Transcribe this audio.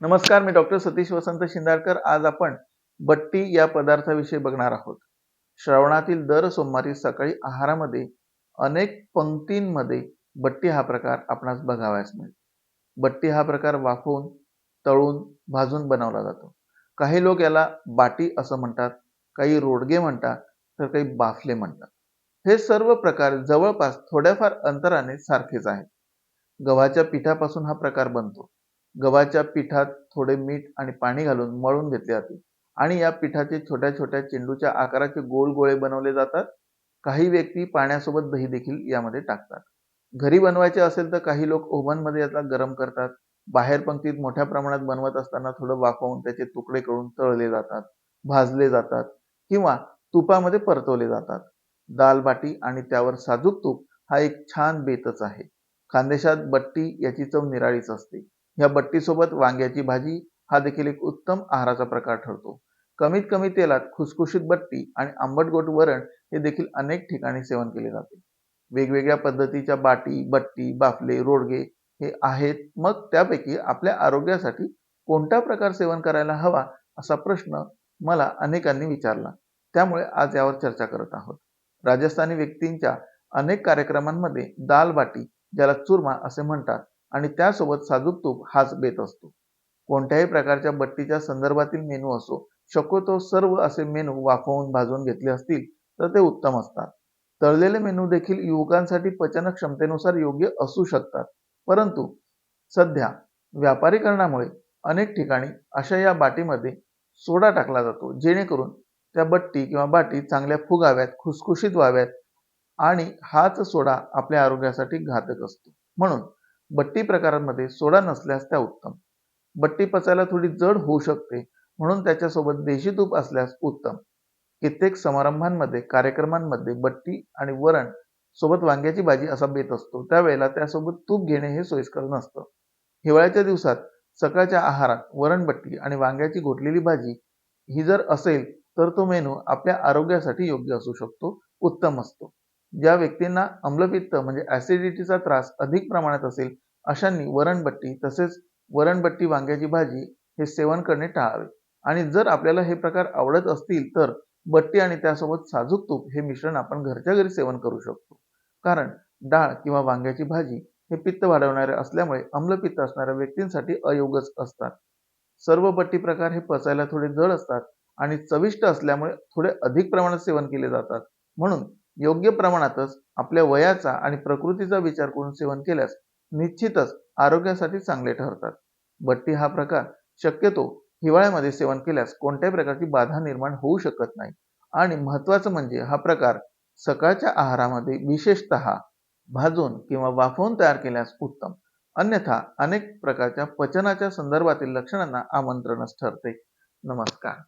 नमस्कार मी डॉक्टर सतीश वसंत शिंदाडकर. आज आपण बट्टी या पदार्थाविषयी बघणार आहोत. श्रावणातील दर सोमवारी सकाळी आहारामध्ये अनेक पंक्तींमध्ये बट्टी हा प्रकार आपणास बघावयास मिळेल. बट्टी हा प्रकार वाफवून तळून भाजून बनवला जातो. काही लोक याला बाटी असं म्हणतात काही रोडगे म्हणतात तर काही बाफले म्हणतात. हे सर्व प्रकार जवळपास थोड्याफार अंतराने सारखेच आहेत. गव्हाच्या पिठापासून हा प्रकार बनतो. गव्हाच्या पिठात थोडे मीठ आणि पाणी घालून मळून घेतले जाते. आणि या पिठाचे छोट्या छोट्या चेंडूच्या आकाराचे गोल गोळे बनवले जातात. काही व्यक्ती पाण्यासोबत दही देखील यामध्ये टाकतात. घरी बनवायचे असेल तर काही लोक ओव्हनमध्ये याचा गरम करतात. बाहेर पंक्तीत मोठ्या प्रमाणात बनवत असताना थोडं वाफवून त्याचे तुकडे करून तळले जातात भाजले जातात किंवा तुपामध्ये परतवले जातात. दाल बाटी आणि त्यावर साजूक तूप हा एक छान बेतच आहे. खानदेशात बट्टी याची चव निराळीच असते. या बट्टीसोबत वांग्याची भाजी हा देखील एक उत्तम आहाराचा प्रकार ठरतो. कमीत कमी तेलात खुसखुशीत बट्टी आणि आंबट गोट वरण हे देखील अनेक ठिकाणी सेवन केले जाते. वेगवेगळ्या पद्धतीच्या बाटी बट्टी बाफले रोडगे हे आहेत. मग त्यापैकी आपल्या आरोग्यासाठी कोणता प्रकार सेवन करायला हवा असा प्रश्न मला अनेकांनी विचारला. त्यामुळे आज यावर चर्चा करत आहोत. राजस्थानी व्यक्तींच्या अनेक कार्यक्रमांमध्ये दाल बाटी ज्याला चुरमा असे म्हणतात आणि त्यासोबत साजूक तूप हाच बेत असतो. कोणत्याही प्रकारच्या बट्टीच्या संदर्भातील मेनू असो शक्यतो सर्व असे मेनू वाफवून भाजून घेतले असतील तर ते उत्तम असतात. तळलेले मेनू देखील युवकांसाठी पचन क्षमतेनुसार योग्य असू शकतात. परंतु सध्या व्यापारीकरणामुळे अनेक ठिकाणी अशा या बाटीमध्ये सोडा टाकला जातो जेणेकरून त्या बट्टी किंवा बाटी चांगल्या फुगाव्यात खुसखुशीत व्हाव्यात आणि हाच सोडा आपल्या आरोग्यासाठी घातक असतो. म्हणून बट्टी प्रकारांमध्ये सोडा नसल्यास त्या उत्तम. बट्टी पचायला थोडी जड होऊ शकते म्हणून त्याच्यासोबत देशी तूप असल्यास उत्तम. कित्येक समारंभांमध्ये कार्यक्रमांमध्ये बट्टी आणि वरण सोबत वांग्याची भाजी असा बेत असतो. त्यावेळेला त्यासोबत तूप घेणे हे सोयीस्कर नसतं. हिवाळ्याच्या दिवसात सकाळच्या आहारात वरणबट्टी आणि वांग्याची घोटलेली भाजी ही जर असेल तर तो मेनू आपल्या आरोग्यासाठी योग्य असू शकतो उत्तम असतो. ज्या व्यक्तींना आम्लपित्त म्हणजे ऍसिडिटीचा त्रास अधिक प्रमाणात असेल अशांनी वरणबट्टी तसेच वरणबट्टी वांग्याची भाजी हे सेवन करणे टाळावे. आणि जर आपल्याला हे प्रकार आवडत असतील तर बट्टी आणि त्यासोबत साजूक तूप हे मिश्रण आपण घरच्या घरी सेवन करू शकतो. कारण डाळ किंवा वांग्याची भाजी हे पित्त वाढवणारे असल्यामुळे अम्लपित्त असणाऱ्या व्यक्तींसाठी अयोगच असतात. सर्व बट्टी प्रकार हे पचायला थोडे जड असतात आणि चविष्ट असल्यामुळे थोडे अधिक प्रमाणात सेवन केले जातात. म्हणून योग्य प्रमाणातच आपल्या वयाचा आणि प्रकृतीचा विचार करून सेवन केल्यास निश्चितच आरोग्यासाठी चांगले ठरतात. बट्टी हा प्रकार शक्यतो हिवाळ्यामध्ये सेवन केल्यास कोणत्याही प्रकारची बाधा निर्माण होऊ शकत नाही. आणि महत्वाचं म्हणजे हा प्रकार सकाळच्या आहारामध्ये विशेषत भाजून किंवा वाफवून तयार केल्यास उत्तम. अन्यथा अनेक प्रकारच्या पचनाच्या संदर्भातील लक्षणांना आमंत्रणच ठरते. नमस्कार.